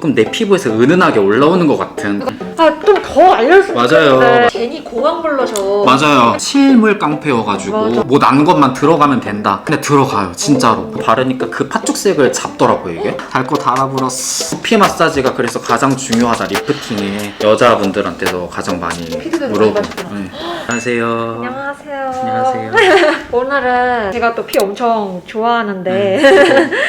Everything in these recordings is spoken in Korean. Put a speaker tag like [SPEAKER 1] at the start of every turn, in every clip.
[SPEAKER 1] 조금 내 피부에서 은은하게 올라오는 것 같은.
[SPEAKER 2] 아, 좀 더 알려줬으면
[SPEAKER 1] 맞아요.
[SPEAKER 2] 좋겠는데 제니 고강 블러셔.
[SPEAKER 1] 맞아요. 실물 깡패여가지고
[SPEAKER 2] 맞아.
[SPEAKER 1] 뭐 난 것만 들어가면 된다. 근데 들어가요 진짜로. 바르니까 그 팥죽색을 잡더라고요 이게. 달거 달아버렸어. 두피 마사지가 그래서 가장 중요하다 리프팅에. 여자분들한테도 가장 많이
[SPEAKER 2] 피드백을
[SPEAKER 1] 물어보고.
[SPEAKER 2] 많이.
[SPEAKER 1] 네. 안녕하세요.
[SPEAKER 2] 안녕하세요.
[SPEAKER 1] 안녕하세요.
[SPEAKER 2] 오늘은 제가 또 피 엄청 좋아하는데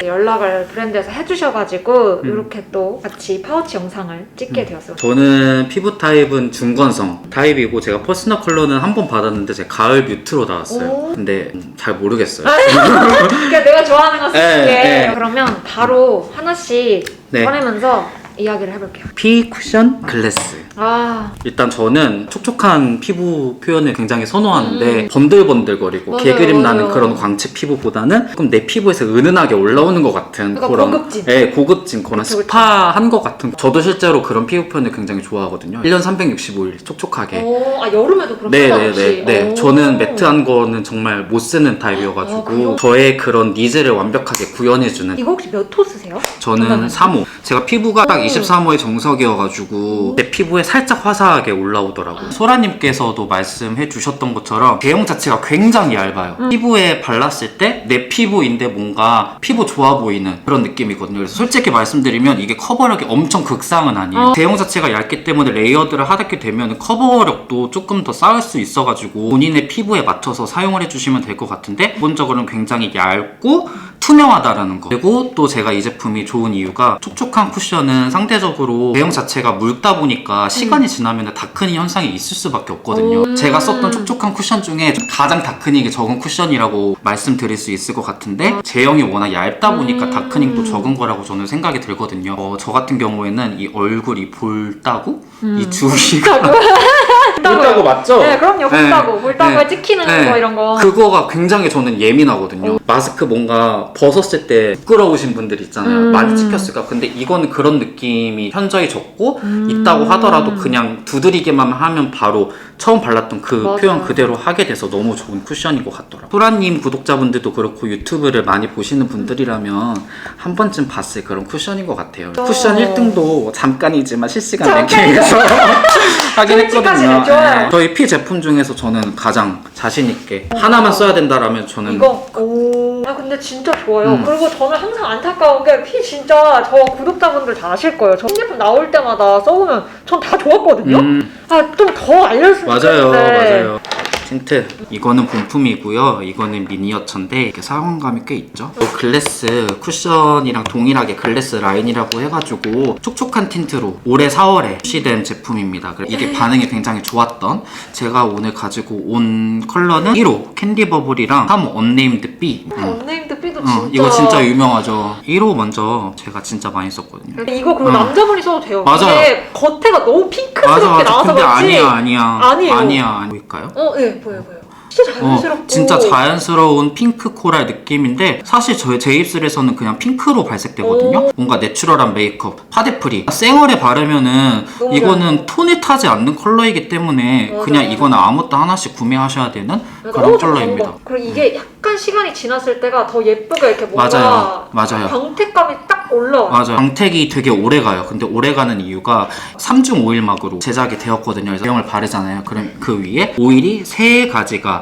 [SPEAKER 1] 네.
[SPEAKER 2] 연락을 브랜드에서 해주셔가지고
[SPEAKER 1] 음.
[SPEAKER 2] 이렇게 또 같이 파우치 영상을 찍게 되었어요
[SPEAKER 1] 저는 피부 타입은 중건성 타입이고 제가 퍼스널 컬러는 한 번 받았는데 제가 가을 뮤트로 나왔어요
[SPEAKER 2] 오.
[SPEAKER 1] 근데 음, 잘 모르겠어요
[SPEAKER 2] 그러니까 내가 좋아하는 거 쓸게
[SPEAKER 1] 네, 네.
[SPEAKER 2] 그러면 바로 하나씩
[SPEAKER 1] 네.
[SPEAKER 2] 꺼내면서 이야기를 해볼게요
[SPEAKER 1] 피 쿠션 글래스
[SPEAKER 2] 아
[SPEAKER 1] 일단 저는 촉촉한 피부 표현을 굉장히 선호하는데
[SPEAKER 2] 음.
[SPEAKER 1] 번들번들거리고
[SPEAKER 2] 맞아요,
[SPEAKER 1] 개그림 나는
[SPEAKER 2] 맞아요.
[SPEAKER 1] 그런 광채 피부보다는 조금 내 피부에서 은은하게 올라오는 것 같은
[SPEAKER 2] 약간
[SPEAKER 1] 그런
[SPEAKER 2] 고급진.
[SPEAKER 1] 네, 고급진 그런
[SPEAKER 2] 그쵸, 그쵸.
[SPEAKER 1] 스파한 것 같은 저도 실제로 그런 피부 표현을 굉장히 좋아하거든요 1년 365일 촉촉하게
[SPEAKER 2] 오, 아 여름에도 그럼
[SPEAKER 1] 네. 네? 네, 네. 저는 매트한 거는 정말 못 쓰는 타입이어가지고
[SPEAKER 2] 아?
[SPEAKER 1] 저의 그런 니즈를 완벽하게 구현해주는
[SPEAKER 2] 이거 혹시 몇 호 쓰세요?
[SPEAKER 1] 저는
[SPEAKER 2] 잠깐만요.
[SPEAKER 1] 3호. 제가 피부가 딱
[SPEAKER 2] 오.
[SPEAKER 1] 23호의 정석이어가지고 내 피부에 살짝 화사하게 올라오더라고요. 소라님께서도 말씀해 주셨던 것처럼 제형 자체가 굉장히 얇아요.
[SPEAKER 2] 음.
[SPEAKER 1] 피부에 발랐을 때 내 피부인데 뭔가 피부 좋아 보이는 그런 느낌이거든요. 그래서 솔직히 말씀드리면 이게 커버력이 엄청 극상은 아니에요.
[SPEAKER 2] 어.
[SPEAKER 1] 제형 자체가 얇기 때문에 레이어드를 하게 되면 커버력도 조금 더 쌓을 수 있어가지고 본인의 피부에 맞춰서 사용을 해주시면 될 것 같은데 기본적으로는 굉장히 얇고 투명하다라는 거 그리고 또 제가 이 제품이 좋은 이유가 촉촉한 쿠션은 상대적으로 제형 자체가 묽다 보니까 시간이 지나면 다크닝 현상이 있을 수밖에 없거든요
[SPEAKER 2] 음.
[SPEAKER 1] 제가 썼던 촉촉한 쿠션 중에 가장 다크닝이 적은 쿠션이라고 말씀드릴 수 있을 것 같은데 제형이 워낙 얇다 보니까
[SPEAKER 2] 음.
[SPEAKER 1] 다크닝도 적은 거라고 저는 생각이 들거든요 어, 저 같은 경우에는 이 얼굴이 볼따구? 이 주위가 볼따구 맞죠?
[SPEAKER 2] 네, 그럼요.
[SPEAKER 1] 네.
[SPEAKER 2] 볼따고, 볼따구에
[SPEAKER 1] 네.
[SPEAKER 2] 찍히는
[SPEAKER 1] 네.
[SPEAKER 2] 거 이런 거.
[SPEAKER 1] 그거가 굉장히 저는 예민하거든요. 마스크 뭔가 벗었을 때 부끄러우신 분들 있잖아요.
[SPEAKER 2] 음.
[SPEAKER 1] 많이 찍혔을까? 근데 이거는 그런 느낌이 현저히 적고
[SPEAKER 2] 음.
[SPEAKER 1] 있다고 하더라도 그냥 두드리기만 하면 바로 처음 발랐던 그
[SPEAKER 2] 맞아요.
[SPEAKER 1] 표현 그대로 하게 돼서 너무 좋은 쿠션인 것 같더라고요. 소라님 구독자분들도 그렇고 유튜브를 많이 보시는 분들이라면 한 번쯤 봤을 그런 쿠션인 것 같아요.
[SPEAKER 2] 어.
[SPEAKER 1] 쿠션 1등도 잠깐이지만 실시간. 랭킹에서
[SPEAKER 2] 솔직하시네,
[SPEAKER 1] 했거든요.
[SPEAKER 2] 좋아요.
[SPEAKER 1] 네. 저희 피 제품 중에서 저는 가장 자신 있게 하나만 써야 된다라면 저는
[SPEAKER 2] 이거 오. 아 근데 진짜 좋아요.
[SPEAKER 1] 음.
[SPEAKER 2] 그리고 저는 항상 안타까운 게 피 진짜 저 구독자분들 다 아실 거예요. 저 신제품 나올 때마다 써보면 전 다 좋았거든요.
[SPEAKER 1] 음,
[SPEAKER 2] 아 좀 더 알려줬으면
[SPEAKER 1] 맞아요,
[SPEAKER 2] 좋겠는데.
[SPEAKER 1] 맞아요. 틴트 이거는 본품이고요. 이거는 미니어처인데 이렇게 사용감이 꽤 있죠. 또 글래스 쿠션이랑 동일하게 글래스 라인이라고 해가지고 촉촉한 틴트로 올해 4월에 출시된 제품입니다. 이게 반응이 굉장히 좋았던 제가 오늘 가지고 온 컬러는 1호 캔디 버블이랑 3호 언네임드 B.
[SPEAKER 2] 아, 언네임드 B도
[SPEAKER 1] 어,
[SPEAKER 2] 진짜.
[SPEAKER 1] 이거 진짜 유명하죠. 1호 먼저 제가 진짜 많이 썼거든요.
[SPEAKER 2] 근데 이거 그리고
[SPEAKER 1] 어.
[SPEAKER 2] 남자분이 써도 돼요.
[SPEAKER 1] 맞아요.
[SPEAKER 2] 이게 겉에가 너무 핑크스럽게
[SPEAKER 1] 맞아, 맞아.
[SPEAKER 2] 나와서
[SPEAKER 1] 근데
[SPEAKER 2] 그렇지.
[SPEAKER 1] 아니야, 아니야.
[SPEAKER 2] 아니에요.
[SPEAKER 1] 아니야. 보일까요?
[SPEAKER 2] 어, 예, 보여 보여. 진짜
[SPEAKER 1] 어,
[SPEAKER 2] 자연스럽고.
[SPEAKER 1] 진짜 자연스러운 핑크 코랄 느낌인데 사실 저의 제 입술에서는 그냥 핑크로 발색되거든요.
[SPEAKER 2] 오.
[SPEAKER 1] 뭔가 내추럴한 메이크업, 파데프리. 생얼에 바르면은 이거는 톤을 타지 않는 컬러이기 때문에
[SPEAKER 2] 맞아.
[SPEAKER 1] 그냥 이거는 아무것도 하나씩 구매하셔야 되는 그런
[SPEAKER 2] 너무
[SPEAKER 1] 컬러입니다.
[SPEAKER 2] 그리고 이게 약간 시간이 지났을 때가 더 예쁘게 이렇게 뭔가
[SPEAKER 1] 맞아요. 맞아요.
[SPEAKER 2] 광택감이 딱 올라와.
[SPEAKER 1] 맞아요. 광택이 되게 오래 가요. 근데 오래 가는 이유가 3중 오일막으로 제작이 되었거든요. 그래서 제형을 바르잖아요. 그럼 그 위에 오일이 세 가지가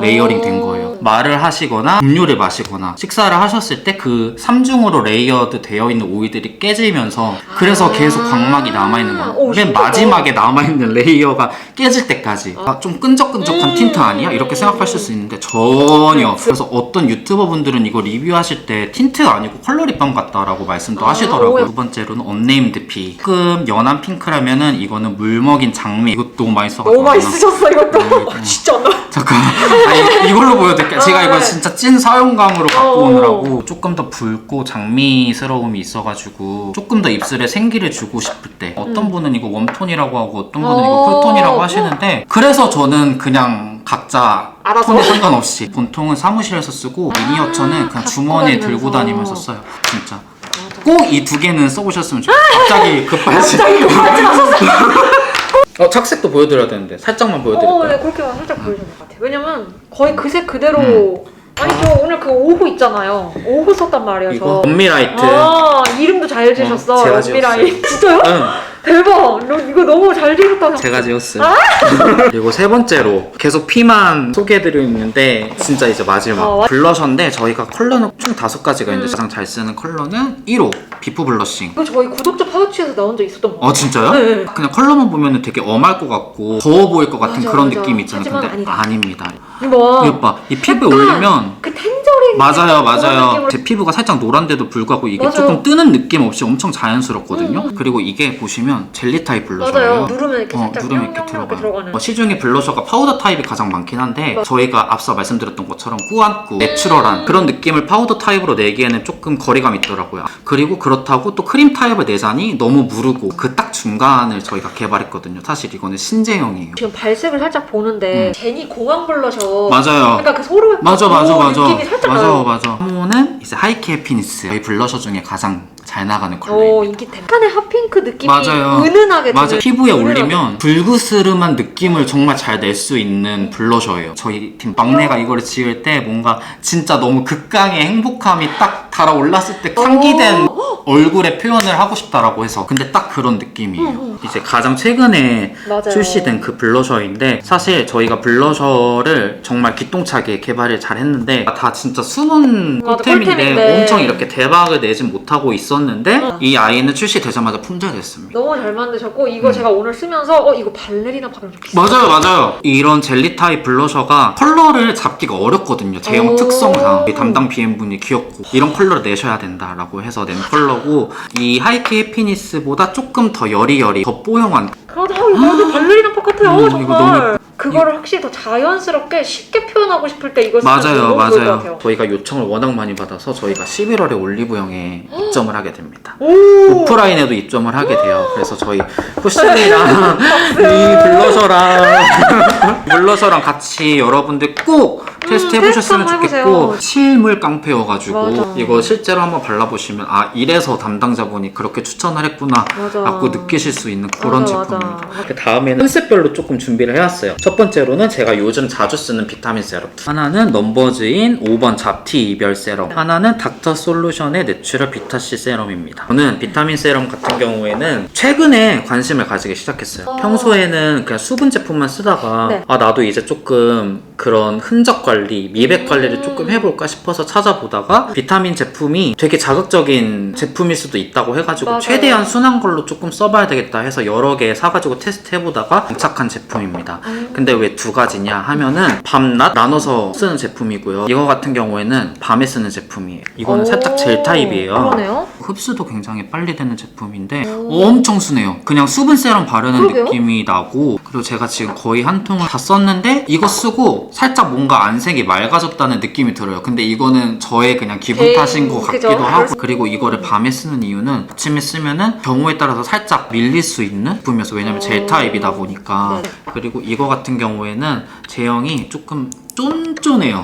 [SPEAKER 1] 레이어링 된
[SPEAKER 2] 오.
[SPEAKER 1] 거예요. 말을 하시거나 음료를 마시거나 식사를 하셨을 때그 3중으로 레이어드 되어 있는 오일들이 깨지면서 그래서 계속 광막이 남아 있는 거예요.
[SPEAKER 2] 오,
[SPEAKER 1] 맨
[SPEAKER 2] 신기하다.
[SPEAKER 1] 마지막에 남아 있는 레이어가 깨질 때까지 아, 좀 끈적끈적한
[SPEAKER 2] 음.
[SPEAKER 1] 틴트 아니야? 이렇게 생각하실 수 있는데 전혀 그래서 어떤 유튜버 분들은 이거 리뷰하실 때 틴트 아니고 컬러 립밤 같다라고 말씀도
[SPEAKER 2] 아,
[SPEAKER 1] 하시더라고요. 두 번째로는 언네임드 피. 조금 연한 핑크라면은 이거는 물 먹인 장미. 이것도 너무 많이 써가지고.
[SPEAKER 2] 너무 많이 쓰셨어 이것도.
[SPEAKER 1] 음,
[SPEAKER 2] 와, 진짜 안 나.
[SPEAKER 1] 잠깐. 아니, 이걸로 보여드릴게요. 제가
[SPEAKER 2] 아,
[SPEAKER 1] 이거
[SPEAKER 2] 네.
[SPEAKER 1] 진짜 찐 사용감으로 갖고
[SPEAKER 2] 어.
[SPEAKER 1] 오느라고 조금 더 붉고 장미스러움이 있어가지고 조금 더 입술에 생기를 주고 싶을 때 어떤 분은 이거 웜톤이라고 하고 어떤 분은 이거
[SPEAKER 2] 어.
[SPEAKER 1] 쿨톤이라고 하시는데 그래서 저는 그냥 각자
[SPEAKER 2] 알아서?
[SPEAKER 1] 톤에 상관없이 본통은 사무실에서 쓰고 미니어처는 그냥
[SPEAKER 2] 갖고
[SPEAKER 1] 주머니에
[SPEAKER 2] 다니면서.
[SPEAKER 1] 들고 다니면서 써요. 진짜. 꼭 이 두 개는 써보셨으면 좋겠어요. 갑자기 급하지.
[SPEAKER 2] 갑자기 급하지 마셨어.
[SPEAKER 1] 어, 착색도 보여드려야 되는데 살짝만
[SPEAKER 2] 어,
[SPEAKER 1] 보여드릴까요?
[SPEAKER 2] 네, 그렇게만 살짝 보여주는 것 같아요. 왜냐면 거의 그 색 그대로 아니 저 오늘 그 오후 있잖아요. 오후 썼단 말이에요.
[SPEAKER 1] 이거
[SPEAKER 2] 저.
[SPEAKER 1] 언미라이트.
[SPEAKER 2] 아 이름도 잘 지으셨어.
[SPEAKER 1] 어, 제가
[SPEAKER 2] 연미라이. 진짜요?
[SPEAKER 1] 응,
[SPEAKER 2] 대박. 너 이거 너무 잘 지으셨다.
[SPEAKER 1] 제가 지었어요.
[SPEAKER 2] 아!
[SPEAKER 1] 그리고 세 번째로 계속 피만 소개해드리고 있는데 진짜 이제 마지막
[SPEAKER 2] 어, 와-
[SPEAKER 1] 블러셔인데 저희가 컬러는 총 다섯 가지가 있는데
[SPEAKER 2] 음.
[SPEAKER 1] 가장 잘 쓰는 컬러는 1호 비프 블러싱.
[SPEAKER 2] 이거 저희 구독자 파우치에서 나온 적 있었던 거.
[SPEAKER 1] 어 진짜요?
[SPEAKER 2] 네.
[SPEAKER 1] 그냥 컬러만 보면 되게 엄할 것 같고 더워 보일 것 같은
[SPEAKER 2] 맞아,
[SPEAKER 1] 그런
[SPEAKER 2] 맞아.
[SPEAKER 1] 느낌이 있잖아요.
[SPEAKER 2] 하지만
[SPEAKER 1] 근데
[SPEAKER 2] 아니다.
[SPEAKER 1] 아닙니다.
[SPEAKER 2] 이거 봐.
[SPEAKER 1] 이거 봐. 이 피부에
[SPEAKER 2] 약간
[SPEAKER 1] 올리면
[SPEAKER 2] 그 텐저린
[SPEAKER 1] 맞아요, 맞아요. 제 피부가 살짝 노란데도 불구하고 이게
[SPEAKER 2] 맞아요.
[SPEAKER 1] 조금 뜨는 느낌 없이 엄청 자연스럽거든요.
[SPEAKER 2] 음, 음.
[SPEAKER 1] 그리고 이게 보시면 젤리 타입 블러셔예요.
[SPEAKER 2] 맞아요. 누르면 이렇게
[SPEAKER 1] 어,
[SPEAKER 2] 살짝
[SPEAKER 1] 누르면 이렇게 들어가요.
[SPEAKER 2] 들어가는.
[SPEAKER 1] 어, 시중에 블러셔가 파우더 타입이 가장 많긴 한데
[SPEAKER 2] 맞-
[SPEAKER 1] 저희가 앞서 말씀드렸던 것처럼 꾸안꾸, 내추럴한 그런 느낌을 파우더 타입으로 내기에는 조금 거리감이 있더라고요. 그리고 그렇다고 또 크림 타입을 내자니 너무 무르고 그 딱 중간을 저희가 개발했거든요. 사실 이거는 신제형이에요.
[SPEAKER 2] 지금 발색을 살짝 보는데
[SPEAKER 1] 음.
[SPEAKER 2] 제니 공항 블러셔.
[SPEAKER 1] 맞아요.
[SPEAKER 2] 약간 그 소름.
[SPEAKER 1] 맞아 맞아
[SPEAKER 2] 오,
[SPEAKER 1] 맞아
[SPEAKER 2] 느낌이 살짝
[SPEAKER 1] 맞아
[SPEAKER 2] 나요.
[SPEAKER 1] 맞아 하모는 이제 하이키 해피니스 저희 블러셔 중에 가장 잘 나가는 컬러예요
[SPEAKER 2] 오 인기템. 약간의 핫핑크 느낌이
[SPEAKER 1] 맞아요.
[SPEAKER 2] 은은하게
[SPEAKER 1] 맞아
[SPEAKER 2] 드는
[SPEAKER 1] 피부에
[SPEAKER 2] 은은하게.
[SPEAKER 1] 올리면 불그스름한 느낌을 정말 잘 낼 수 있는 블러셔예요 저희 팀 막내가 이거를 지을 때 뭔가 진짜 너무 극강의 행복함이 딱 달아올랐을 때 상기된 얼굴에 표현을 하고 싶다라고 해서 근데 딱 그런 느낌이에요. 이제 가장 최근에
[SPEAKER 2] 맞아요.
[SPEAKER 1] 출시된 그 블러셔인데 사실 저희가 블러셔를 정말 기똥차게 개발을 잘 했는데 다 진짜 숨은
[SPEAKER 2] 맞아,
[SPEAKER 1] 꿀템인데
[SPEAKER 2] 꿀템인데.
[SPEAKER 1] 엄청 이렇게 대박을 내진 못하고 있었는데
[SPEAKER 2] 어.
[SPEAKER 1] 이 아이는 출시되자마자 품절됐습니다.
[SPEAKER 2] 너무 잘 만드셨고 이거
[SPEAKER 1] 음.
[SPEAKER 2] 제가 오늘 쓰면서 어 이거 발레리나 바르면 좋겠어.
[SPEAKER 1] 맞아요, 맞아요. 이런 젤리 타입 블러셔가 컬러를 잡기가 어렵거든요. 제형
[SPEAKER 2] 오.
[SPEAKER 1] 특성상 이 담당 BM분이 귀엽고 이런 컬러를 내셔야 된다라고 해서 낸 컬러고 이 하이키 해피니스보다 조금 더 여리여리, 더 뽀용한
[SPEAKER 2] 그러다 이거 발레리나 팝 같아요
[SPEAKER 1] 음, 이거
[SPEAKER 2] 정말.
[SPEAKER 1] 너무-
[SPEAKER 2] 그거를 확실히 더 자연스럽게 쉽게 표현하고 싶을 때 이걸 쓰면
[SPEAKER 1] 맞아요,
[SPEAKER 2] 너무 좋을 것
[SPEAKER 1] 맞아요.
[SPEAKER 2] 같아요.
[SPEAKER 1] 저희가 요청을 워낙 많이 받아서 저희가 11월에 올리브영에 입점을 하게 됩니다.
[SPEAKER 2] 오.
[SPEAKER 1] 오프라인에도 입점을 하게 돼요. 그래서 저희 쿠션이랑 이 블러셔랑 블러셔랑 같이 여러분들 꼭 테스트
[SPEAKER 2] 음,
[SPEAKER 1] 해보셨으면
[SPEAKER 2] 테스트 한번
[SPEAKER 1] 좋겠고
[SPEAKER 2] 해보세요.
[SPEAKER 1] 실물 깡패여가지고
[SPEAKER 2] 맞아.
[SPEAKER 1] 이거 실제로 한번 발라보시면 아 이래서 담당자분이 그렇게 추천을 했구나
[SPEAKER 2] 맞아.
[SPEAKER 1] 라고 느끼실 수 있는 그런
[SPEAKER 2] 맞아, 맞아.
[SPEAKER 1] 제품입 그 다음에는 컨셉별로 조금 준비를 해왔어요. 첫 번째로는 제가 요즘 자주 쓰는 비타민 세럼. 하나는 넘버즈인 5번 잡티 이별 세럼. 하나는 닥터 솔루션의 내추럴 비타C 세럼입니다. 저는 비타민 세럼 같은 경우에는 최근에 관심을 가지기 시작했어요.
[SPEAKER 2] 어.
[SPEAKER 1] 평소에는 그냥 수분 제품만 쓰다가
[SPEAKER 2] 네.
[SPEAKER 1] 아 나도 이제 조금 그런 흔적 관리, 미백 관리를
[SPEAKER 2] 음.
[SPEAKER 1] 조금 해볼까 싶어서 찾아보다가 비타민 제품이 되게 자극적인 제품일 수도 있다고 해가지고
[SPEAKER 2] 맞아요.
[SPEAKER 1] 최대한 순한 걸로 조금 써봐야 되겠다 해서 여러 개 사가지고 테스트 해보다가 정착한 제품입니다.
[SPEAKER 2] 음.
[SPEAKER 1] 근데 왜 두 가지냐 하면은 밤낮 나눠서 쓰는 제품이고요. 이거 같은 경우에는 밤에 쓰는 제품이에요. 이거는
[SPEAKER 2] 오.
[SPEAKER 1] 살짝 젤 타입이에요.
[SPEAKER 2] 그러네요.
[SPEAKER 1] 흡수도 굉장히 빨리 되는 제품인데
[SPEAKER 2] 오.
[SPEAKER 1] 엄청 순해요. 그냥 수분 세럼 바르는
[SPEAKER 2] 그러게요.
[SPEAKER 1] 느낌이 나고 그리고 제가 지금 거의 한 통을 다 썼는데 이거 쓰고 살짝 뭔가 안색이 맑아졌다는 느낌이 들어요. 근데 이거는 저의 그냥 기분
[SPEAKER 2] 개인,
[SPEAKER 1] 탓인 것
[SPEAKER 2] 그죠?
[SPEAKER 1] 같기도
[SPEAKER 2] 그럴
[SPEAKER 1] 하고
[SPEAKER 2] 수-
[SPEAKER 1] 그리고 이거를 밤에 쓰는 이유는 아침에 쓰면은 경우에 따라서 살짝 밀릴 수 있는 제품이어서 왜냐면 젤
[SPEAKER 2] 오.
[SPEAKER 1] 타입이다 보니까
[SPEAKER 2] 네.
[SPEAKER 1] 그리고 이거 같은 경우에는 제형이 조금 쫀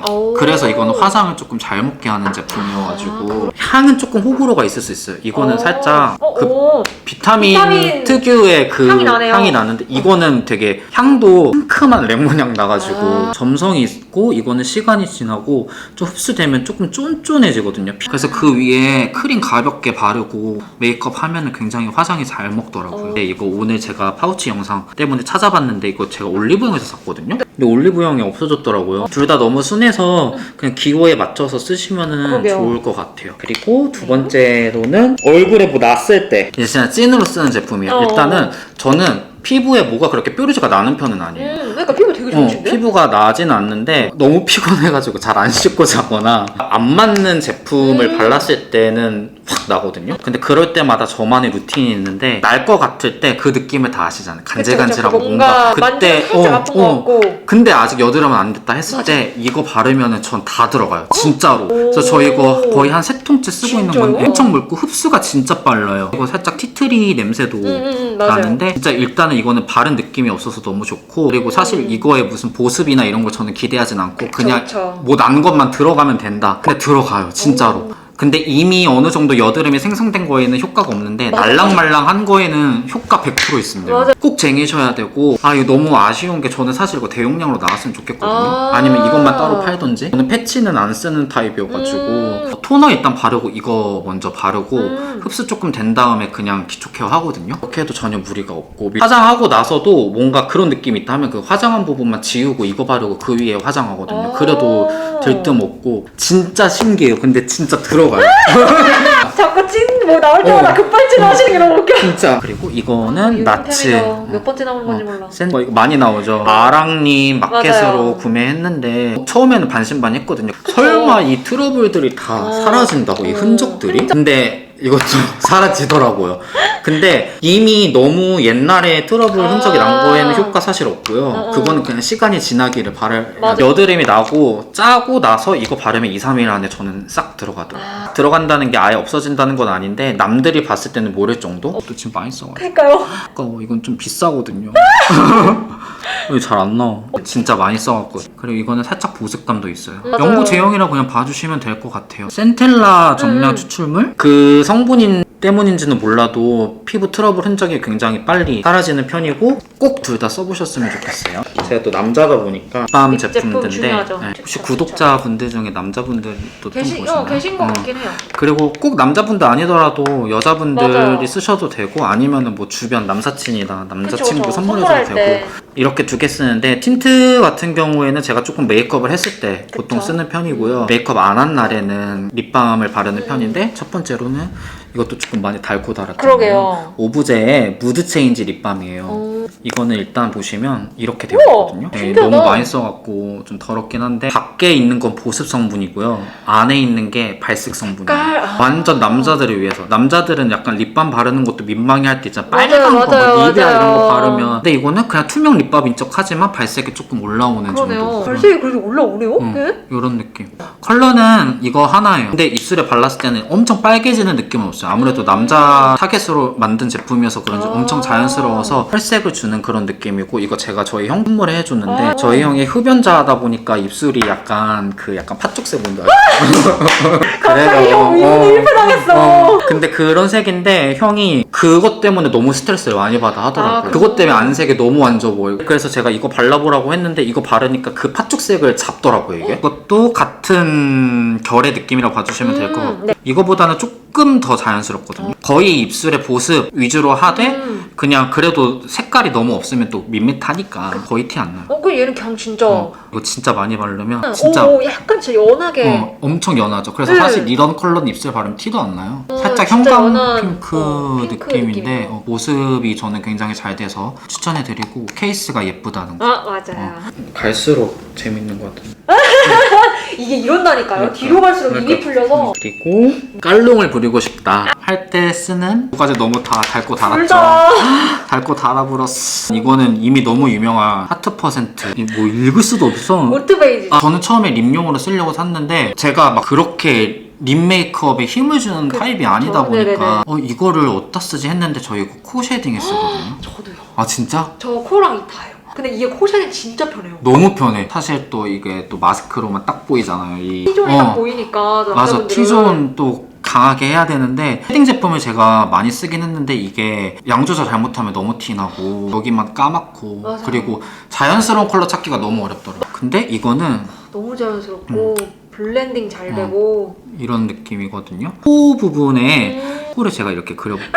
[SPEAKER 2] 오.
[SPEAKER 1] 그래서 이거는 화장을 조금 잘 먹게 하는 제품이어가지고 향은 조금 호불호가 있을 수 있어요. 이거는
[SPEAKER 2] 어.
[SPEAKER 1] 살짝
[SPEAKER 2] 어,
[SPEAKER 1] 그
[SPEAKER 2] 오.
[SPEAKER 1] 비타민,
[SPEAKER 2] 비타민
[SPEAKER 1] 특유의 그
[SPEAKER 2] 향이 나네요.
[SPEAKER 1] 나는데 이거는 되게 향도 상큼한 레몬 향 나가지고
[SPEAKER 2] 아.
[SPEAKER 1] 점성이 있고 이거는 시간이 지나고 좀 흡수되면 조금 쫀쫀해지거든요. 그래서 그 위에 크림 가볍게 바르고 메이크업 하면은 굉장히 화장이 잘 먹더라고요.
[SPEAKER 2] 어.
[SPEAKER 1] 근데 이거 오늘 제가 파우치 영상 때문에 찾아봤는데 이거 제가 올리브영에서 샀거든요. 근데 올리브영이 없어졌더라고요. 둘 다 너무 순해서 그냥 기호에 맞춰서 쓰시면은
[SPEAKER 2] 그러게요.
[SPEAKER 1] 좋을 것 같아요. 그리고 두 번째로는 얼굴에 뭐 났을 때 이제 진짜 찐으로 쓰는 제품이에요.
[SPEAKER 2] 어.
[SPEAKER 1] 일단은 저는 피부에 뭐가 그렇게 뾰루지가 나는 편은 아니에요.
[SPEAKER 2] 음, 그러니까 피부
[SPEAKER 1] 어,
[SPEAKER 2] 좋으신데?
[SPEAKER 1] 피부가 나진 않는데 너무 피곤해가지고 잘 안 씻고 자거나 안 맞는 제품을
[SPEAKER 2] 음.
[SPEAKER 1] 발랐을 때는 확 나거든요. 근데 그럴 때마다 저만의 루틴이 있는데 날 것 같을 때 그 느낌을 다 아시잖아요. 간질간질하고
[SPEAKER 2] 그쵸.
[SPEAKER 1] 뭔가 그때
[SPEAKER 2] 살짝 아픈 것 같고.
[SPEAKER 1] 근데 아직 여드름은 안 됐다 했을 때 이거 바르면은 전 다 들어가요. 진짜로. 그래서
[SPEAKER 2] 오.
[SPEAKER 1] 저 이거 거의 한 세 통째 쓰고 있는
[SPEAKER 2] 진짜요?
[SPEAKER 1] 건데 엄청 묽고 흡수가 진짜 빨라요. 이거 살짝 티트리 냄새도
[SPEAKER 2] 음, 음, 음, 맞아요.
[SPEAKER 1] 나는데 진짜 일단은 이거는 바른 느낌이 없어서 너무 좋고 그리고 사실
[SPEAKER 2] 음.
[SPEAKER 1] 이거에 무슨 보습이나 이런 걸 저는 기대하진 않고 그냥
[SPEAKER 2] 그쵸.
[SPEAKER 1] 뭐난 것만 들어가면 된다. 근데 들어가요 진짜로. 근데 이미 어느 정도 여드름이 생성된 거에는 효과가 없는데
[SPEAKER 2] 맞아.
[SPEAKER 1] 날랑말랑한 거에는 효과 100% 있습니다.
[SPEAKER 2] 맞아.
[SPEAKER 1] 꼭 쟁이셔야 되고 아 이거 너무 아쉬운 게 저는 사실 이거 대용량으로 나왔으면 좋겠거든요.
[SPEAKER 2] 아.
[SPEAKER 1] 아... 니면 이것만 따로 팔던지. 저는 패치는 안 쓰는 타입이어가지고
[SPEAKER 2] 음.
[SPEAKER 1] 토너 일단 바르고 이거 먼저 바르고
[SPEAKER 2] 음.
[SPEAKER 1] 흡수 조금 된 다음에 그냥 기초 케어 하거든요. 그렇게 해도 전혀 무리가 없고 화장하고 나서도 뭔가 그런 느낌이 있다 하면 그 화장한 부분만 지우고 이거 바르고 그 위에 화장하거든요.
[SPEAKER 2] 아.
[SPEAKER 1] 그래도 들뜸 없고 진짜 신기해요. 근데 진짜 들어 가요.
[SPEAKER 2] 자꾸 찐 뭐 나올 때마다
[SPEAKER 1] 어.
[SPEAKER 2] 급발진 하시는 게 너무 웃겨.
[SPEAKER 1] 진짜. 그리고 이거는 나츠.
[SPEAKER 2] 몇 번째 나오는 건지 몰라.
[SPEAKER 1] 센, 뭐 이거 많이 나오죠. 아랑님 마켓으로
[SPEAKER 2] 맞아요.
[SPEAKER 1] 구매했는데 처음에는 반신반의했거든요. 설마 이 트러블들이 다
[SPEAKER 2] 어.
[SPEAKER 1] 사라진다고 이
[SPEAKER 2] 어.
[SPEAKER 1] 흔적들이?
[SPEAKER 2] 흔적.
[SPEAKER 1] 근데 이것도 사라지더라고요. 근데 이미 너무 옛날에 트러블
[SPEAKER 2] 아.
[SPEAKER 1] 흔적이 난 거에는 효과 사실 없고요.
[SPEAKER 2] 어, 어.
[SPEAKER 1] 그거는 그냥 시간이 지나기를 바랄.
[SPEAKER 2] 맞아.
[SPEAKER 1] 여드름이 나고 짜고 나서 이거 바르면 2, 3일 안에 저는 싹 들어가더라고요.
[SPEAKER 2] 아.
[SPEAKER 1] 들어간다는 게 아예 없어진다는 건 아닌데 남들이 봤을 때는 모를 정도? 또 지금 많이 써가지고.
[SPEAKER 2] 그러니까요.
[SPEAKER 1] 아까워 이건 좀 비싸거든요 이거 잘 안 나와. 진짜 많이 써갖고. 그리고 이거는 살짝 보습감도 있어요.
[SPEAKER 2] 맞아요.
[SPEAKER 1] 연구 제형이라 그냥 봐주시면 될 것 같아요. 센텔라 정량
[SPEAKER 2] 음.
[SPEAKER 1] 추출물? 그 성분인 때문인지는 몰라도 피부 트러블 흔적이 굉장히 빨리 사라지는 편이고 꼭 둘 다 써보셨으면 좋겠어요 제가 또 남자다 보니까
[SPEAKER 2] 제품
[SPEAKER 1] 제품들인데
[SPEAKER 2] 중요하죠.
[SPEAKER 1] 네, 혹시
[SPEAKER 2] 그쵸,
[SPEAKER 1] 구독자분들 중에 남자분들도 좀
[SPEAKER 2] 계시,
[SPEAKER 1] 보시나요?
[SPEAKER 2] 어, 계신 것
[SPEAKER 1] 어.
[SPEAKER 2] 같긴 해요.
[SPEAKER 1] 그리고 꼭 남자분들 아니더라도 여자분들이
[SPEAKER 2] 맞아요.
[SPEAKER 1] 쓰셔도 되고 아니면은 뭐 주변 남사친이나 남자친구
[SPEAKER 2] 그쵸.
[SPEAKER 1] 선물해줘도
[SPEAKER 2] 선물할
[SPEAKER 1] 되고
[SPEAKER 2] 때.
[SPEAKER 1] 이렇게 두 개 쓰는데 틴트 같은 경우에는 제가 조금 메이크업을 했을 때 보통
[SPEAKER 2] 그쵸.
[SPEAKER 1] 쓰는 편이고요 메이크업 안 한 날에는 립밤을 바르는
[SPEAKER 2] 음.
[SPEAKER 1] 편인데 첫 번째로는 이것도 조금 많이 달고 달았잖아요
[SPEAKER 2] 그러게요.
[SPEAKER 1] 오브제의 무드 체인지 립밤이에요
[SPEAKER 2] 어,
[SPEAKER 1] 이거는 일단 보시면 이렇게 되어 있거든요. 네. 너무 많이 써갖고 좀 더럽긴 한데 밖에 있는 건 보습 성분이고요. 안에 있는 게 발색 성분이에요.
[SPEAKER 2] 깔, 아.
[SPEAKER 1] 완전 남자들을 위해서. 남자들은 약간 립밤 바르는 것도 민망해 할 때 있잖아.
[SPEAKER 2] 맞아요,
[SPEAKER 1] 빨간 거,
[SPEAKER 2] 맞아요,
[SPEAKER 1] 막 리비아 이런 거. 바르면. 근데 이거는 그냥 투명 립밤인 척 하지만 발색이 조금 올라오는. 정도.
[SPEAKER 2] 발색이 그래도 올라오네요?
[SPEAKER 1] 응.
[SPEAKER 2] 네?
[SPEAKER 1] 이런 느낌. 컬러는 이거 하나예요. 근데 입술에 발랐을 때는 엄청 빨개지는 느낌은 없어요. 아무래도
[SPEAKER 2] 음.
[SPEAKER 1] 남자 타겟으로 만든 제품이어서 그런지
[SPEAKER 2] 아.
[SPEAKER 1] 엄청 자연스러워서 혈색을 주는 그런 느낌이고 이거 제가 저희 형 선물에 해줬는데
[SPEAKER 2] 아.
[SPEAKER 1] 저희 형이 흡연자다 보니까 입술이 약간 그 약간 팥죽색 뭔지 알죠?
[SPEAKER 2] 갑자기 형 이분이 일패당했어.
[SPEAKER 1] 어, 근데 그런 색인데 형이 그것 때문에 너무 스트레스를 많이 받아 하더라고요.
[SPEAKER 2] 아,
[SPEAKER 1] 그것 때문에 안색이 너무 안 좋아 보여요. 그래서 제가 이거 발라보라고 했는데 이거 바르니까 그 팥죽색을 잡더라고요 이게. 이것도 같은 결의 느낌이라고 봐주시면 될 것
[SPEAKER 2] 음,
[SPEAKER 1] 같고
[SPEAKER 2] 네.
[SPEAKER 1] 이거보다는 조금 더 자연스럽거든요. 거의 입술에 보습 위주로 하되
[SPEAKER 2] 음.
[SPEAKER 1] 그냥 그래도 색깔이 너무 없으면 또 밋밋하니까 거의 티 안 나요.
[SPEAKER 2] 어, 그 얘는 그냥 진짜.
[SPEAKER 1] 어, 이거 진짜 많이 바르면 진짜
[SPEAKER 2] 오, 약간 진짜 연하게.
[SPEAKER 1] 어, 엄청 연하죠. 그래서
[SPEAKER 2] 네.
[SPEAKER 1] 사실 이런 컬러는 입술에 바르면 티도 안 나요.
[SPEAKER 2] 어,
[SPEAKER 1] 살짝
[SPEAKER 2] 진짜
[SPEAKER 1] 형광
[SPEAKER 2] 연한,
[SPEAKER 1] 핑크,
[SPEAKER 2] 어, 핑크
[SPEAKER 1] 느낌인데. 어, 모습이 저는 굉장히 잘 돼서 추천해드리고 케이스가 예쁘다는 거.
[SPEAKER 2] 아, 맞아요.
[SPEAKER 1] 갈수록 재밌는 것 같은.
[SPEAKER 2] 이게 이런다니까요.
[SPEAKER 1] 그러니까.
[SPEAKER 2] 뒤로 갈수록 입이
[SPEAKER 1] 그러니까.
[SPEAKER 2] 풀려서.
[SPEAKER 1] 그리고 깔롱을 부리고 싶다 할 때 쓰는 두 가지 너무 다 달고
[SPEAKER 2] 둘
[SPEAKER 1] 달았죠.
[SPEAKER 2] 다.
[SPEAKER 1] 달고 달아버렸어. 이거는 이미 너무 유명한 하트 퍼센트. 이뭐 읽을 수도 없어.
[SPEAKER 2] 오트 베이지.
[SPEAKER 1] 아, 저는 처음에 립용으로 쓰려고 샀는데 제가 막 그렇게 립 메이크업에 힘을 주는
[SPEAKER 2] 그-
[SPEAKER 1] 타입이 아니다.
[SPEAKER 2] 네네네.
[SPEAKER 1] 보니까 어 이거를 어디다 쓰지 했는데 저 이거 코 쉐딩에 쓰거든요.
[SPEAKER 2] 저도요.
[SPEAKER 1] 아 진짜?
[SPEAKER 2] 저 코랑 이파예요. 근데 이게 코샤는 진짜 편해요.
[SPEAKER 1] 너무 편해. 사실 또 이게 또 마스크로만 딱 보이잖아요. 이
[SPEAKER 2] T존이
[SPEAKER 1] 어,
[SPEAKER 2] 딱 보이니까
[SPEAKER 1] 맞아.
[SPEAKER 2] 남자분들은
[SPEAKER 1] T존 또 강하게 해야 되는데 쉐딩 제품을 제가 많이 쓰긴 했는데 이게 양 조절 잘못하면 너무 티나고 여기만 까맣고
[SPEAKER 2] 맞아요.
[SPEAKER 1] 그리고 자연스러운 컬러 찾기가 너무 어렵더라고. 근데 이거는
[SPEAKER 2] 너무 자연스럽고
[SPEAKER 1] 음.
[SPEAKER 2] 블렌딩 잘
[SPEAKER 1] 어.
[SPEAKER 2] 되고
[SPEAKER 1] 이런 느낌이거든요. 코 부분에
[SPEAKER 2] 음.
[SPEAKER 1] 코를 제가 이렇게 그려볼게요.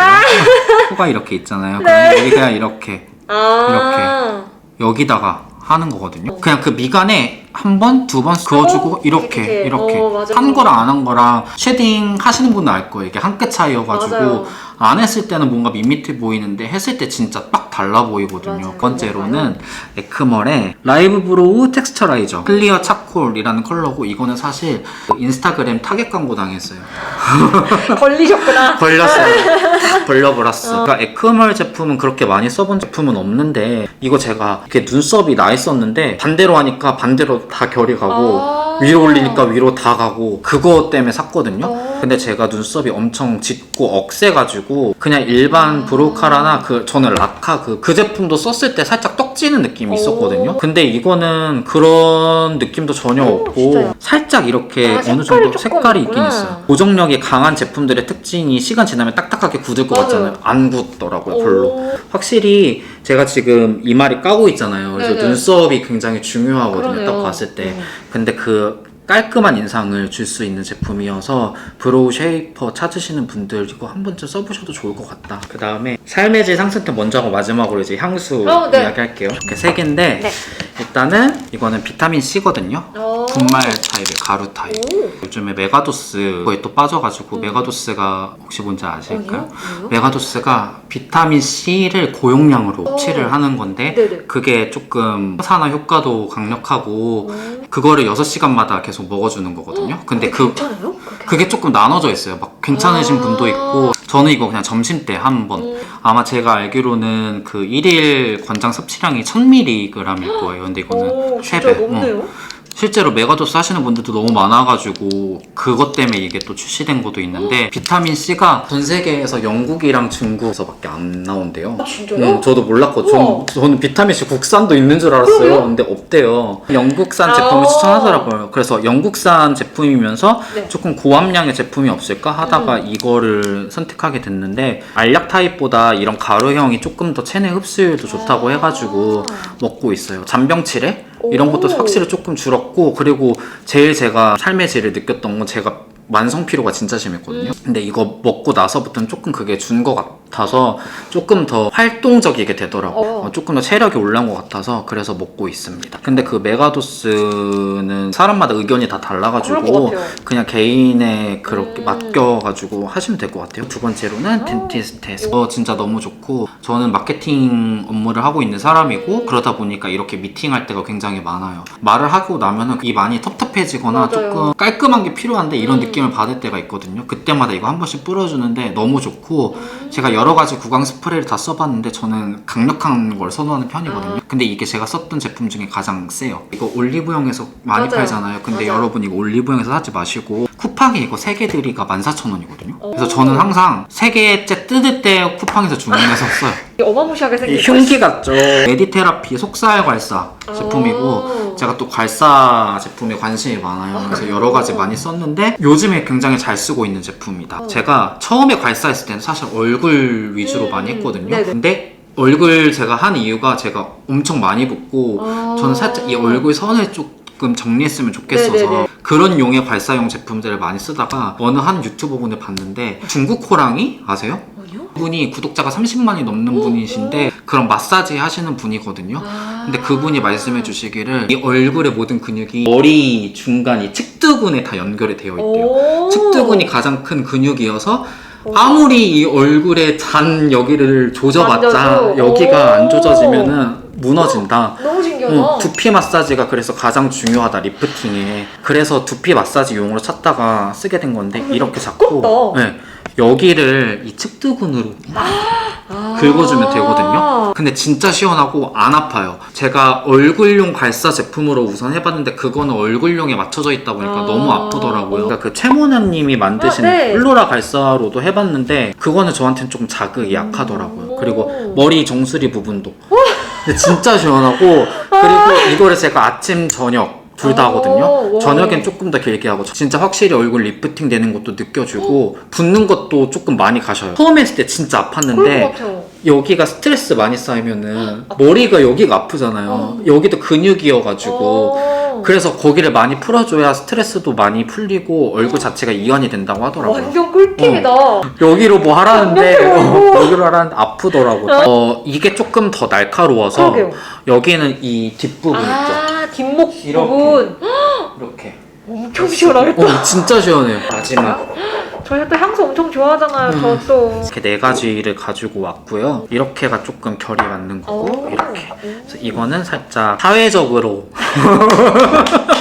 [SPEAKER 1] 코가 이렇게 있잖아요.
[SPEAKER 2] 네.
[SPEAKER 1] 그럼 여기 그냥 이렇게
[SPEAKER 2] 아
[SPEAKER 1] 여기다가 하는 거거든요. 그냥 그 미간에 한 번, 두 번 그어주고
[SPEAKER 2] 어,
[SPEAKER 1] 이렇게
[SPEAKER 2] 이렇게.
[SPEAKER 1] 이렇게
[SPEAKER 2] 어, 맞아요.
[SPEAKER 1] 한 거랑 안 한 거랑 쉐딩 하시는 분은 알 거예요. 이게 한 끗 차이여가지고
[SPEAKER 2] 맞아요.
[SPEAKER 1] 안 했을 때는 뭔가 밋밋해 보이는데 했을 때 진짜 딱 달라 보이거든요.
[SPEAKER 2] 맞아요.
[SPEAKER 1] 번째로는 에크멀의 라이브 브로우 텍스처라이저 클리어 차콜이라는 컬러고 이거는 사실 인스타그램 타겟 광고 당했어요.
[SPEAKER 2] 걸리셨구나.
[SPEAKER 1] 걸렸어요. 걸려버렸어. 그러니까 에크멀 제품은 그렇게 많이 써본 제품은 없는데 이거 제가 이렇게 눈썹이 나 있었는데 반대로 하니까 반대로 다 결이 가고
[SPEAKER 2] 아.
[SPEAKER 1] 위로 올리니까 위로 다 가고 그거 때문에 샀거든요.
[SPEAKER 2] 어.
[SPEAKER 1] 근데 제가 눈썹이 엄청 짙고 억세가지고 그냥 일반 브로카라나 그 저는 라카 그, 그 제품도 썼을 때 살짝 떡지는 느낌이 있었거든요.
[SPEAKER 2] 오.
[SPEAKER 1] 근데 이거는 그런 느낌도 전혀
[SPEAKER 2] 오,
[SPEAKER 1] 없고
[SPEAKER 2] 진짜요?
[SPEAKER 1] 살짝 이렇게
[SPEAKER 2] 아,
[SPEAKER 1] 어느
[SPEAKER 2] 색깔이
[SPEAKER 1] 정도
[SPEAKER 2] 조금
[SPEAKER 1] 색깔이 있긴
[SPEAKER 2] 있구나.
[SPEAKER 1] 있어요. 고정력이 강한 제품들의 특징이 시간 지나면 딱딱하게 굳을 것
[SPEAKER 2] 맞아요.
[SPEAKER 1] 같잖아요. 안 굳더라고요, 별로.
[SPEAKER 2] 오.
[SPEAKER 1] 확실히 제가 지금 이마리 까고 있잖아요. 그래서
[SPEAKER 2] 네네.
[SPEAKER 1] 눈썹이 굉장히 중요하거든요.
[SPEAKER 2] 그러네요.
[SPEAKER 1] 딱 봤을 때.
[SPEAKER 2] 음.
[SPEAKER 1] 근데 그 깔끔한 인상을 줄 수 있는 제품이어서 브로우 쉐이퍼 찾으시는 분들 이거 한 번쯤 써보셔도 좋을 것 같다. 그 다음에 삶의 질 상승템 먼저 하고 마지막으로 이제 향수
[SPEAKER 2] 어, 네.
[SPEAKER 1] 이야기할게요. 이렇게 세 개인데
[SPEAKER 2] 네.
[SPEAKER 1] 일단은 이거는 비타민 C거든요.
[SPEAKER 2] 어.
[SPEAKER 1] 분말 타입의 가루 타입.
[SPEAKER 2] 오.
[SPEAKER 1] 요즘에 메가도스 거에 또 빠져가지고
[SPEAKER 2] 음.
[SPEAKER 1] 메가도스가 혹시 뭔지 아실까요?
[SPEAKER 2] 뭐요?
[SPEAKER 1] 메가도스가 비타민 C를 고용량으로
[SPEAKER 2] 오.
[SPEAKER 1] 섭취를 하는 건데
[SPEAKER 2] 네네.
[SPEAKER 1] 그게 조금 산화 효과도 강력하고
[SPEAKER 2] 오.
[SPEAKER 1] 그거를 6시간마다 계속 먹어주는 거거든요. 근데 그
[SPEAKER 2] 괜찮아요? 그게
[SPEAKER 1] 조금 나눠져 있어요. 막 괜찮으신
[SPEAKER 2] 아.
[SPEAKER 1] 분도 있고 저는 이거 그냥 점심 때 한 번.
[SPEAKER 2] 음.
[SPEAKER 1] 아마 제가 알기로는 그 1일 권장 섭취량이 1000mg일 거예요. 근데 이거는
[SPEAKER 2] 오, 진짜
[SPEAKER 1] 3배.
[SPEAKER 2] 높네요.
[SPEAKER 1] 실제로 메가도스 하시는 분들도 너무 많아가지고 그것 때문에 이게 또 출시된 것도 있는데 비타민 C가 전 세계에서 영국이랑 중국에서밖에 안 나온대요.
[SPEAKER 2] 아, 진짜요?
[SPEAKER 1] 음, 저도 몰랐고
[SPEAKER 2] 우와.
[SPEAKER 1] 전, 저는 비타민 C 국산도 있는 줄 알았어요. 근데 없대요. 영국산 제품을
[SPEAKER 2] 아.
[SPEAKER 1] 추천하더라고요. 그래서 영국산 제품이면서
[SPEAKER 2] 네.
[SPEAKER 1] 조금 고함량의 제품이 없을까 하다가 이거를 선택하게 됐는데 알약 타입보다 이런 가루형이 조금 더 체내 흡수율도 좋다고
[SPEAKER 2] 아.
[SPEAKER 1] 해가지고 먹고 있어요. 잔병치레 이런
[SPEAKER 2] 오.
[SPEAKER 1] 것도 확실히 조금 줄었고 그리고 제일 제가 삶의 질을 느꼈던 건 제가 만성 피로가 진짜 심했거든요. 근데 이거 먹고 나서부터는 조금 그게 준 것 같아서 조금 더 활동적이게 되더라고요.
[SPEAKER 2] 어.
[SPEAKER 1] 어, 조금 더 체력이 올라온 것 같아서 그래서 먹고 있습니다. 근데 그 메가도스는 사람마다 의견이 다
[SPEAKER 2] 그럴 것
[SPEAKER 1] 달라가지고
[SPEAKER 2] 같아요.
[SPEAKER 1] 그냥 개인의 그렇게
[SPEAKER 2] 음.
[SPEAKER 1] 맡겨가지고 하시면 될 것 같아요. 두 번째로는
[SPEAKER 2] 아.
[SPEAKER 1] 덴티스트에서 어, 진짜 너무 좋고 저는 마케팅 업무를 하고 있는 사람이고 그러다 보니까 이렇게 미팅할 때가 굉장히 많아요. 말을 하고 나면은 이 많이 텁텁해지거나
[SPEAKER 2] 맞아요.
[SPEAKER 1] 조금 깔끔한 게 필요한데 이런
[SPEAKER 2] 음.
[SPEAKER 1] 느낌 을 받을 때가 있거든요. 그때마다 이거 한 번씩 뿌려주는데 너무 좋고
[SPEAKER 2] 음.
[SPEAKER 1] 제가 여러 가지 구강 스프레이를 다 써봤는데 저는 강력한 걸 선호하는 편이거든요.
[SPEAKER 2] 아.
[SPEAKER 1] 근데 이게 제가 썼던 제품 중에 가장 세요. 이거 올리브영에서 많이
[SPEAKER 2] 맞아요.
[SPEAKER 1] 팔잖아요. 근데
[SPEAKER 2] 맞아요.
[SPEAKER 1] 여러분 이거 올리브영에서 사지 마시고 쿠팡에 이거 세개 들이가 14,000원이거든요. 그래서
[SPEAKER 2] 오.
[SPEAKER 1] 저는 항상 세 개째 뜯을 때 쿠팡에서 주문해서 써요.
[SPEAKER 2] 어마무시하게
[SPEAKER 1] 이
[SPEAKER 2] 생긴
[SPEAKER 1] 흉기 같죠? 메디테라피 속살 괄사 제품이고
[SPEAKER 2] 오.
[SPEAKER 1] 제가 또 괄사 제품에 관심이 많아요. 그래서 여러 가지 많이 썼는데 요즘에 굉장히 잘 쓰고 있는 제품이다.
[SPEAKER 2] 어.
[SPEAKER 1] 제가 처음에 괄사했을 때는 사실 얼굴 위주로
[SPEAKER 2] 음,
[SPEAKER 1] 많이 했거든요.
[SPEAKER 2] 네네.
[SPEAKER 1] 근데 얼굴 제가 한 이유가 제가 엄청 많이 붓고
[SPEAKER 2] 아.
[SPEAKER 1] 저는 살짝 이 얼굴 선을 조금 정리했으면 좋겠어서
[SPEAKER 2] 네네네.
[SPEAKER 1] 그런 용의 괄사용 제품들을 많이 쓰다가 어느 한 유튜버 분을 봤는데 중국 호랑이 아세요? 분이 구독자가 30만이 넘는
[SPEAKER 2] 오,
[SPEAKER 1] 분이신데 그런 마사지 하시는 분이거든요.
[SPEAKER 2] 아.
[SPEAKER 1] 근데 그분이 말씀해 주시기를 이 얼굴의 모든 근육이 머리 중간이 측두근에 다 연결이 되어 있대요.
[SPEAKER 2] 오.
[SPEAKER 1] 측두근이 가장 큰 근육이어서
[SPEAKER 2] 오.
[SPEAKER 1] 아무리 이 얼굴에 잔 여기를 조져봤자. 여기가 안
[SPEAKER 2] 오.
[SPEAKER 1] 조져지면은 무너진다.
[SPEAKER 2] 너무 신기하다.
[SPEAKER 1] 응, 두피 마사지가 그래서 가장 중요하다 리프팅에 그래서 두피 마사지 용으로 찾다가 쓰게 된 건데 이렇게 잡고
[SPEAKER 2] 두껍다.
[SPEAKER 1] 네, 여기를 이 측두근으로
[SPEAKER 2] 아.
[SPEAKER 1] 긁어주면 되거든요. 근데 진짜 시원하고 안 아파요. 제가 얼굴용 괄사 제품으로 우선 해봤는데 그거는 얼굴용에 맞춰져 있다 보니까
[SPEAKER 2] 아.
[SPEAKER 1] 너무 아프더라고요. 그러니까 그 최모나님이 만드신
[SPEAKER 2] 아, 네.
[SPEAKER 1] 플로라 괄사로도 해봤는데 그거는 저한테는 조금 자극이 약하더라고요.
[SPEAKER 2] 오.
[SPEAKER 1] 그리고 머리 정수리 부분도. 근데 진짜 시원하고 그리고 이거를 제가 아침 저녁 둘 다 하거든요.
[SPEAKER 2] 오.
[SPEAKER 1] 저녁엔 조금 더 길게 하고 진짜 확실히 얼굴 리프팅 되는 것도 느껴지고 붓는 것도 조금 많이 가셔요. 처음 했을 때 진짜
[SPEAKER 2] 그럴
[SPEAKER 1] 아팠는데
[SPEAKER 2] 같아요.
[SPEAKER 1] 여기가 스트레스 많이 쌓이면은 머리가 여기가 아프잖아요.
[SPEAKER 2] 어.
[SPEAKER 1] 여기도 근육이어가지고
[SPEAKER 2] 어.
[SPEAKER 1] 그래서 거기를 많이 풀어줘야 스트레스도 많이 풀리고 얼굴 자체가 이완이 된다고 하더라고요.
[SPEAKER 2] 완전 꿀팁이다.
[SPEAKER 1] 여기로 뭐 하라는데. 어, 여기로 하라는데 아프더라고요. 어, 이게 조금 더 날카로워서
[SPEAKER 2] 그러게요.
[SPEAKER 1] 여기는 이 뒷부분 있죠.
[SPEAKER 2] 아 뒷목
[SPEAKER 1] 이렇게.
[SPEAKER 2] 부분
[SPEAKER 1] 이렇게.
[SPEAKER 2] 엄청 시원하겠다.
[SPEAKER 1] 어, 진짜 시원해요. 마지막.
[SPEAKER 2] 저희 또 향수 엄청 좋아하잖아요.
[SPEAKER 1] 음.
[SPEAKER 2] 저 또.
[SPEAKER 1] 이렇게 네 가지를 가지고 왔고요. 이렇게가 조금 결이 맞는 거고
[SPEAKER 2] 오.
[SPEAKER 1] 이렇게. 그래서 이거는 살짝 사회적으로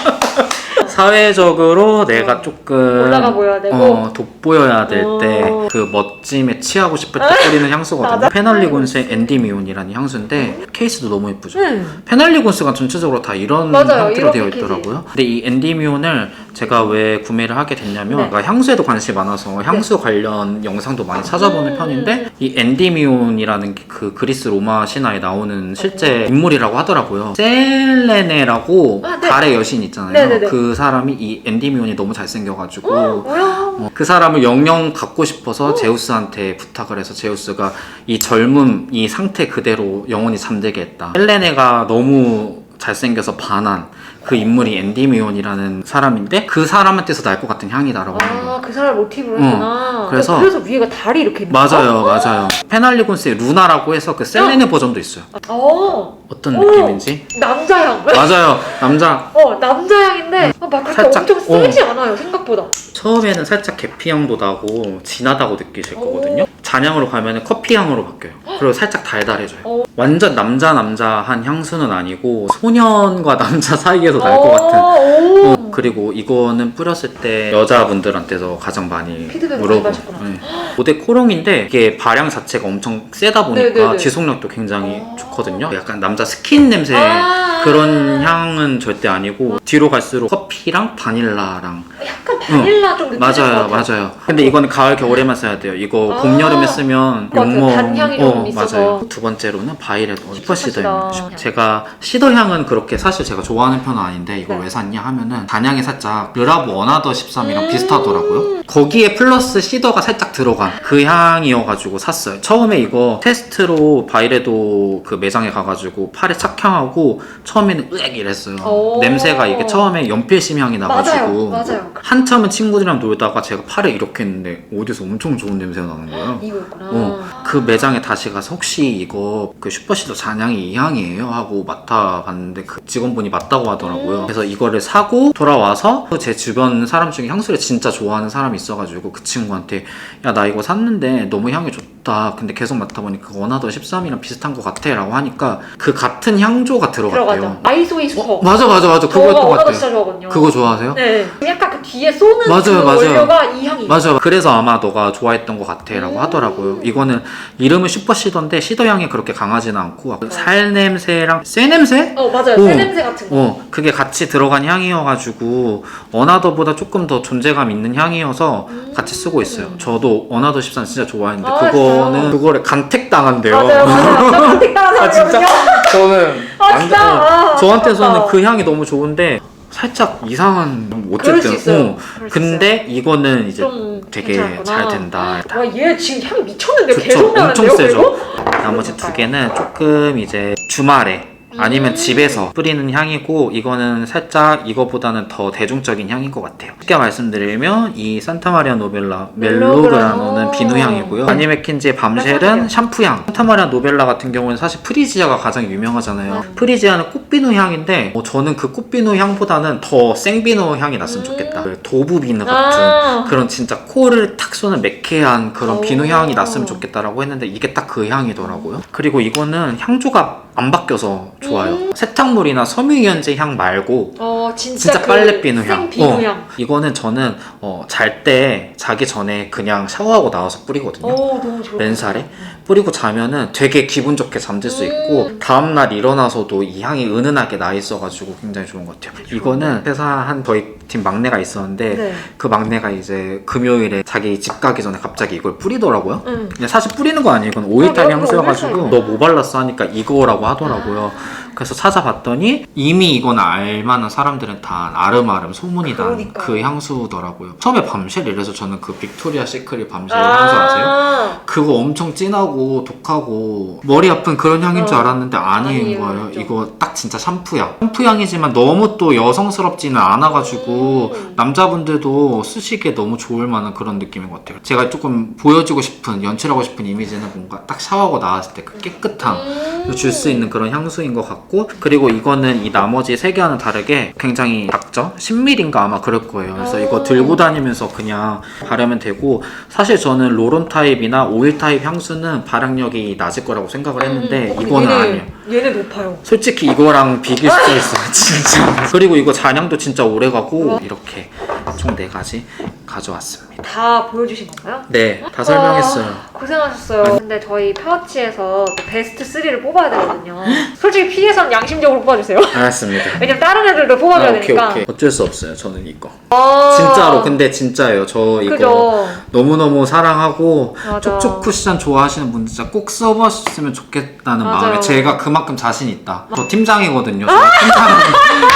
[SPEAKER 1] 사회적으로 내가 조금
[SPEAKER 2] 올라가 보여야 되고.
[SPEAKER 1] 어, 돋보여야 될 때
[SPEAKER 2] 어.
[SPEAKER 1] 그 멋짐에 취하고 싶을 때 뿌리는 향수거든요.
[SPEAKER 2] 맞아.
[SPEAKER 1] 페널리곤스의 엔디미온이라는 향수인데 케이스도 너무 예쁘죠.
[SPEAKER 2] 음.
[SPEAKER 1] 페널리곤스가 전체적으로 다 이런
[SPEAKER 2] 맞아요.
[SPEAKER 1] 형태로
[SPEAKER 2] 이런
[SPEAKER 1] 되어
[SPEAKER 2] 패키지.
[SPEAKER 1] 있더라고요. 근데 이 엔디미온을 제가 왜 구매를 하게 됐냐면
[SPEAKER 2] 네.
[SPEAKER 1] 제가 향수에도 관심이 많아서 향수 관련 영상도 많이 찾아보는
[SPEAKER 2] 음.
[SPEAKER 1] 편인데 이 엔디미온이라는 게그 그리스 로마 신화에 나오는 실제 인물이라고 하더라고요. 셀레네라고
[SPEAKER 2] 아, 네.
[SPEAKER 1] 달의 여신 있잖아요.
[SPEAKER 2] 네 네 네.
[SPEAKER 1] 그 사람이 이 엔디미온이 너무 잘생겨가지고
[SPEAKER 2] 뭐야?
[SPEAKER 1] 어, 그 사람을 영영 갖고 싶어서 제우스한테 부탁을 해서 제우스가 이 젊음, 이 상태 그대로 영원히 잠들게 했다. 헬레네가 너무 잘생겨서 반한 그 인물이 엔디미온이라는 사람인데 그 사람한테서 날 것 같은 향이다라고 하는 거예요.
[SPEAKER 2] 아, 그 사람 모티브로 했구나.
[SPEAKER 1] 어, 그래서-
[SPEAKER 2] 그래서 위에가 달이 이렇게 있는
[SPEAKER 1] 맞아요, 맞아요. 페날리곤스의 루나라고 해서 그 셀레네 버전도 있어요.
[SPEAKER 2] 어,
[SPEAKER 1] 어떤
[SPEAKER 2] 오.
[SPEAKER 1] 느낌인지?
[SPEAKER 2] 남자향.
[SPEAKER 1] 맞아요, 남자.
[SPEAKER 2] 어, 남자향인데 아, 막 그렇게
[SPEAKER 1] 살짝,
[SPEAKER 2] 엄청
[SPEAKER 1] 어.
[SPEAKER 2] 세지 않아요, 생각보다.
[SPEAKER 1] 처음에는 살짝 계피향도 나고 진하다고 느끼실 거거든요. 잔향으로 가면 커피향으로 바뀌어요. 그리고 살짝 달달해져요.
[SPEAKER 2] 어.
[SPEAKER 1] 완전 남자 남자한 향수는 아니고 소년과 남자 사이에서 날 것 같은.
[SPEAKER 2] 오.
[SPEAKER 1] 어, 그리고 이거는 뿌렸을 때 여자분들한테서 가장 많이
[SPEAKER 2] 피드백을
[SPEAKER 1] 물어보.
[SPEAKER 2] 많이 받으셨구나.
[SPEAKER 1] 네. 코롱인데 이게 발향 자체가 엄청 세다 보니까
[SPEAKER 2] 네네네.
[SPEAKER 1] 지속력도 굉장히
[SPEAKER 2] 아.
[SPEAKER 1] 좋거든요. 약간 남자 스킨 냄새
[SPEAKER 2] 아.
[SPEAKER 1] 그런 향은 절대 아니고 뒤로 갈수록 커피랑 바닐라랑
[SPEAKER 2] 약간 바닐라 좀
[SPEAKER 1] 맞아요,
[SPEAKER 2] 같아요.
[SPEAKER 1] 맞아요. 근데 이거는 가을 겨울에만 써야 돼요. 이거
[SPEAKER 2] 아.
[SPEAKER 1] 봄 여름에 쓰면
[SPEAKER 2] 맞아요.
[SPEAKER 1] 용모
[SPEAKER 2] 단향이 좀 있어서.
[SPEAKER 1] 맞아요. 두 번째로는 바이레도 슈퍼 시더입니다.
[SPEAKER 2] 시더다.
[SPEAKER 1] 제가 시더 향은 그렇게 사실 제가 좋아하는 편은 아닌데 이거
[SPEAKER 2] 네.
[SPEAKER 1] 왜 샀냐 하면은 단향 이 살짝 르라브 어나더 13이랑
[SPEAKER 2] 음.
[SPEAKER 1] 비슷하더라고요. 거기에 플러스 시더가 살짝 들어간 그 향이어가지고 샀어요. 처음에 이거 테스트로 바이레도 그 매장에 가가지고 팔에 착향하고 처음에는 으액 이랬어요.
[SPEAKER 2] 오.
[SPEAKER 1] 냄새가 이게 처음에 연필심 향이 나가지고
[SPEAKER 2] 맞아요, 맞아요.
[SPEAKER 1] 한참은 친구들이랑 놀다가 제가 팔에 이렇게 했는데 어디서 엄청 좋은 냄새가 나는 거예요. 어, 그 매장에 다시 가서 혹시 이거 그 슈퍼시더 잔향이 이 향이에요? 하고 맡아봤는데 그 직원분이 맞다고 하더라고요.
[SPEAKER 2] 음.
[SPEAKER 1] 그래서 이거를 사고 돌아 와서 제 주변 사람 중에 향수를 진짜 좋아하는 사람이 있어가지고 그 친구한테 야 나 이거 샀는데 너무 향이 좋다. 근데 계속 맡아보니까 원하더 13이랑 비슷한 것 같아 라고 하니까 그 같은 향조가 들어갔대요.
[SPEAKER 2] 들어가죠. 아이소이 슈퍼.
[SPEAKER 1] 어, 맞아 맞아 맞아
[SPEAKER 2] 저가
[SPEAKER 1] 그거였던 것.
[SPEAKER 2] 진짜 좋아하거든요.
[SPEAKER 1] 그거 좋아하세요?
[SPEAKER 2] 네. 약간 그 뒤에 쏘는
[SPEAKER 1] 맞아요,
[SPEAKER 2] 그
[SPEAKER 1] 맞아요.
[SPEAKER 2] 원료가 이 향이.
[SPEAKER 1] 맞아. 그래서 아마 너가 좋아했던 것 같아 라고
[SPEAKER 2] 음.
[SPEAKER 1] 하더라고요. 이거는 이름은 슈퍼 시더인데 시더 향이 그렇게 강하지는 않고 살 냄새랑 쇠 냄새?
[SPEAKER 2] 어 맞아요.
[SPEAKER 1] 오.
[SPEAKER 2] 새 냄새 같은 거.
[SPEAKER 1] 어, 그게 같이 들어간 향이어가지고 어나더보다 조금 더 존재감 있는 향이어서 같이 쓰고 있어요. 저도 어나더 13 진짜 좋아했는데
[SPEAKER 2] 아,
[SPEAKER 1] 그거 는
[SPEAKER 2] 진짜요?
[SPEAKER 1] 그거를 간택 당한대요.
[SPEAKER 2] 맞아요, 맞아요. 저 간택 당한
[SPEAKER 1] 아 진짜
[SPEAKER 2] 사람이거든요.
[SPEAKER 1] 저는
[SPEAKER 2] 아, 진짜? 아,
[SPEAKER 1] 저한테서는
[SPEAKER 2] 아깝다.
[SPEAKER 1] 그 향이 너무 좋은데 살짝 이상한
[SPEAKER 2] 그럴 수
[SPEAKER 1] 어쨌든
[SPEAKER 2] 있어요.
[SPEAKER 1] 어,
[SPEAKER 2] 그럴 수
[SPEAKER 1] 근데 이거는 이제
[SPEAKER 2] 좀
[SPEAKER 1] 되게
[SPEAKER 2] 괜찮았구나.
[SPEAKER 1] 잘 된다.
[SPEAKER 2] 와, 얘 지금 향 미쳤는데 계속 나는데요,
[SPEAKER 1] 엄청 세죠.
[SPEAKER 2] 그리고?
[SPEAKER 1] 나머지 두 개는 조금 이제 주말에 아니면
[SPEAKER 2] 음.
[SPEAKER 1] 집에서 뿌리는 향이고 이거는 살짝 이거보다는 더 대중적인 향인 것 같아요. 쉽게 말씀드리면 이 산타마리아 노벨라 멜로그라노는
[SPEAKER 2] 멜로그라노.
[SPEAKER 1] 비누 향이고요. 아니 맥킨지의 밤쉘은
[SPEAKER 2] 깜짝이야.
[SPEAKER 1] 샴푸 향. 산타마리아 노벨라 같은 경우는 사실 프리지아가 가장 유명하잖아요.
[SPEAKER 2] 음.
[SPEAKER 1] 프리지아는 꽃비누 향인데 어, 저는 그 꽃비누 향보다는 더 생비누 향이 났으면
[SPEAKER 2] 음.
[SPEAKER 1] 좋겠다. 그 도부 비누 같은
[SPEAKER 2] 아.
[SPEAKER 1] 그런 진짜 코를 탁 쏘는 매캐한 그런
[SPEAKER 2] 오.
[SPEAKER 1] 비누 향이 났으면 좋겠다라고 했는데 이게 딱 그 향이더라고요. 그리고 이거는 향조가 안 바뀌어서 좋아요.
[SPEAKER 2] 음.
[SPEAKER 1] 세탁물이나 섬유유연제 향 말고
[SPEAKER 2] 어, 진짜,
[SPEAKER 1] 진짜
[SPEAKER 2] 그
[SPEAKER 1] 빨래 비누 향.
[SPEAKER 2] 생 비누 향.
[SPEAKER 1] 어, 이거는 저는 어, 잘 때 자기 전에 그냥 샤워하고 나와서 뿌리거든요.
[SPEAKER 2] 오, 너무 좋아.
[SPEAKER 1] 맨살에 뿌리고 자면은 되게 기분 좋게 잠들 수 있고
[SPEAKER 2] 음.
[SPEAKER 1] 다음날 일어나서도 이 향이 은은하게 나 있어가지고 굉장히 좋은 것 같아요. 이거는 회사 한 저희 팀 막내가 있었는데
[SPEAKER 2] 네.
[SPEAKER 1] 그 막내가 이제 금요일에 자기 집 가기 전에 갑자기 이걸 뿌리더라고요.
[SPEAKER 2] 응.
[SPEAKER 1] 근데 사실 뿌리는 거 아니에요. 이건 오일타임
[SPEAKER 2] 어,
[SPEAKER 1] 향수여가지고. 너 뭐 발랐어 하니까 이거라고 하더라고요. 그래서 찾아봤더니 이미 이건 알만한 사람들은 다 아름아름 소문이 난
[SPEAKER 2] 그러니까요.
[SPEAKER 1] 그 향수더라고요. 처음에 밤쉘 이래서 저는 그 빅토리아 시크릿 밤쉘 향수 아세요?
[SPEAKER 2] 아,
[SPEAKER 1] 그거 엄청 진하고 독하고 머리 아픈 그런 향인 줄
[SPEAKER 2] 어.
[SPEAKER 1] 알았는데 아닌
[SPEAKER 2] 아니에요,
[SPEAKER 1] 거예요.
[SPEAKER 2] 진짜.
[SPEAKER 1] 이거 딱 진짜 샴푸향. 샴푸향이지만 너무 또 여성스럽지는 않아가지고
[SPEAKER 2] 음.
[SPEAKER 1] 남자분들도 쓰시기에 너무 좋을 만한 그런 느낌인 것 같아요. 제가 조금 보여주고 싶은 연출하고 싶은 이미지는 뭔가 딱 샤워하고 나왔을 때 그 깨끗함.
[SPEAKER 2] 음.
[SPEAKER 1] 줄수 있는 그런 향수인 것 같고 그리고 이거는 이 나머지 세 개와는 다르게 굉장히 작죠? 10ml인가 아마 그럴 거예요 그래서 이거
[SPEAKER 2] 오.
[SPEAKER 1] 들고 다니면서 그냥 바르면 되고 사실 저는 로론 타입이나 오일 타입 향수는 발향력이 낮을 거라고 생각을 했는데
[SPEAKER 2] 음, 어,
[SPEAKER 1] 이거는
[SPEAKER 2] 얘네,
[SPEAKER 1] 아니에요
[SPEAKER 2] 얘네 높아요.
[SPEAKER 1] 솔직히 이거랑 비길 수가 있어요 진짜 그리고 이거 잔향도 진짜 오래 가고 이렇게 총 네 가지 가져왔습니다
[SPEAKER 2] 다 보여주신 건가요?
[SPEAKER 1] 네, 다 설명했어요.
[SPEAKER 2] 아, 고생하셨어요. 근데 저희 파우치에서 또 베스트 3를 뽑아야 되거든요. 솔직히 피해선 양심적으로 뽑아주세요.
[SPEAKER 1] 알았습니다.
[SPEAKER 2] 왜냐면 다른 애들도 뽑아줘야
[SPEAKER 1] 아, 오케이
[SPEAKER 2] 되니까.
[SPEAKER 1] 오케이. 어쩔 수 없어요. 저는 이거.
[SPEAKER 2] 아,
[SPEAKER 1] 진짜로 근데 진짜예요. 저 이거
[SPEAKER 2] 그죠.
[SPEAKER 1] 너무너무 사랑하고
[SPEAKER 2] 맞아.
[SPEAKER 1] 촉촉 쿠션 좋아하시는 분들 진짜 꼭 써봤으면 좋겠다는
[SPEAKER 2] 맞아요.
[SPEAKER 1] 마음에 제가 그만큼 자신 있다. 저 팀장이거든요. 저 팀장은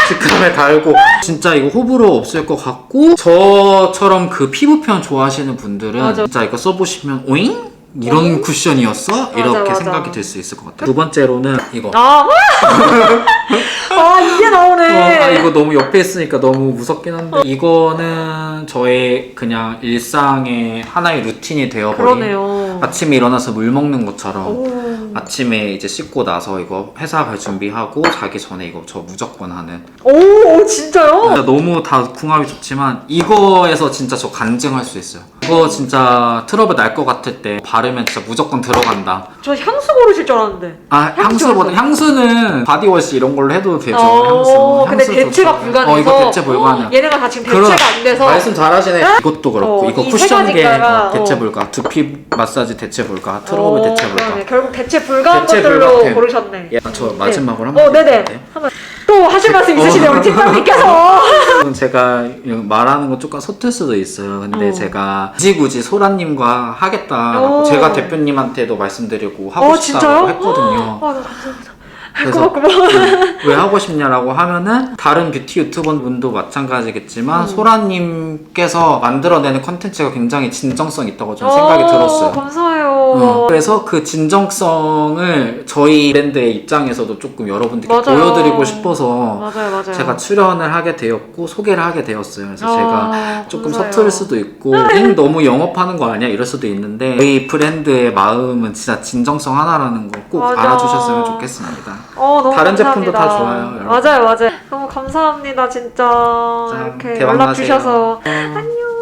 [SPEAKER 1] 직감에 달고 진짜 이거 호불호 없을 것 같고 저처럼 그 피부 표현 좋아하시는 분들은
[SPEAKER 2] 맞아.
[SPEAKER 1] 진짜 이거 써보시면 오잉? 이런 쿠션이었어? 이렇게
[SPEAKER 2] 맞아.
[SPEAKER 1] 생각이 들 수 있을 것 같아요. 두 번째로는 이거.
[SPEAKER 2] 아, 아 이게 나오네.
[SPEAKER 1] 어, 아 이거 너무 옆에 있으니까 너무 무섭긴 한데 이거는 저의 그냥 일상의 하나의 루틴이 되어버린
[SPEAKER 2] 그러네요.
[SPEAKER 1] 아침에 일어나서 물 먹는 것처럼
[SPEAKER 2] 오.
[SPEAKER 1] 아침에 이제 씻고 나서 이거 회사 갈 준비하고 자기 전에 이거 저 무조건 하는.
[SPEAKER 2] 오, 오, 진짜요?
[SPEAKER 1] 진짜 너무 다 궁합이 좋지만 이거에서 진짜 저 간증할 수 있어요 이거 진짜 트러블 날 것 같을 때 바르면 진짜 무조건 들어간다
[SPEAKER 2] 저 향수 고르실 줄 알았는데.
[SPEAKER 1] 아 향수보다 향수는 바디워시 이런 걸로 해도 되죠
[SPEAKER 2] 어,
[SPEAKER 1] 향수는
[SPEAKER 2] 근데
[SPEAKER 1] 향수
[SPEAKER 2] 대체가. 불가능해서.
[SPEAKER 1] 어 이거 대체 불가능
[SPEAKER 2] 얘네가 다 지금 대체가 안 돼서.
[SPEAKER 1] 말씀 잘하시네. 이것도 그렇고
[SPEAKER 2] 어,
[SPEAKER 1] 이거
[SPEAKER 2] 이세
[SPEAKER 1] 쿠션계
[SPEAKER 2] 가지가가,
[SPEAKER 1] 어, 대체
[SPEAKER 2] 어.
[SPEAKER 1] 불가, 두피 마사지 대체 불가, 트러블
[SPEAKER 2] 어,
[SPEAKER 1] 대체 불가.
[SPEAKER 2] 그러네. 결국 대체 불가한
[SPEAKER 1] 대체
[SPEAKER 2] 것들로
[SPEAKER 1] 불가템.
[SPEAKER 2] 고르셨네.
[SPEAKER 1] 예, 저 마지막으로 한 번
[SPEAKER 2] 어, 네네.
[SPEAKER 1] 해볼게요.
[SPEAKER 2] 한번 또 하실 말씀 있으시네요,
[SPEAKER 1] 어.
[SPEAKER 2] 우리 팀장님께서.
[SPEAKER 1] 제가 말하는 거 조금 서툴 수도 있어요. 근데
[SPEAKER 2] 어.
[SPEAKER 1] 제가 굳이 굳이 소라님과 하겠다라고
[SPEAKER 2] 오.
[SPEAKER 1] 제가 대표님한테도 말씀드리고 하고
[SPEAKER 2] 어,
[SPEAKER 1] 싶다고
[SPEAKER 2] 진짜요?
[SPEAKER 1] 했거든요.
[SPEAKER 2] 아, 나 감사합니다.
[SPEAKER 1] 그래서
[SPEAKER 2] 고마워, 고마워.
[SPEAKER 1] 왜 하고 싶냐라고 하면은 다른 뷰티 유튜버 분도 마찬가지겠지만
[SPEAKER 2] 음.
[SPEAKER 1] 소라님께서 만들어내는 컨텐츠가 굉장히 진정성 있다고 저는 생각이
[SPEAKER 2] 어,
[SPEAKER 1] 들었어요.
[SPEAKER 2] 감사해요.
[SPEAKER 1] 어, 그래서 그 진정성을 저희 브랜드의 입장에서도 조금 여러분들께
[SPEAKER 2] 맞아요.
[SPEAKER 1] 보여드리고 싶어서
[SPEAKER 2] 맞아요, 맞아요.
[SPEAKER 1] 제가 출연을 하게 되었고 소개를 하게 되었어요. 그래서
[SPEAKER 2] 아,
[SPEAKER 1] 제가 조금
[SPEAKER 2] 감사해요.
[SPEAKER 1] 서투를 수도 있고 잉 너무 영업하는 거 아니야 이럴 수도 있는데 저희 브랜드의 마음은 진짜 진정성 하나라는 거 꼭. 알아주셨으면 좋겠습니다.
[SPEAKER 2] 어, 너무
[SPEAKER 1] 다른 제품도
[SPEAKER 2] 감사합니다.
[SPEAKER 1] 다 좋아요, 여러분.
[SPEAKER 2] 맞아요, 맞아요. 너무 감사합니다, 진짜.
[SPEAKER 1] 자,
[SPEAKER 2] 이렇게
[SPEAKER 1] 대박
[SPEAKER 2] 연락
[SPEAKER 1] 나세요.
[SPEAKER 2] 주셔서. 안녕.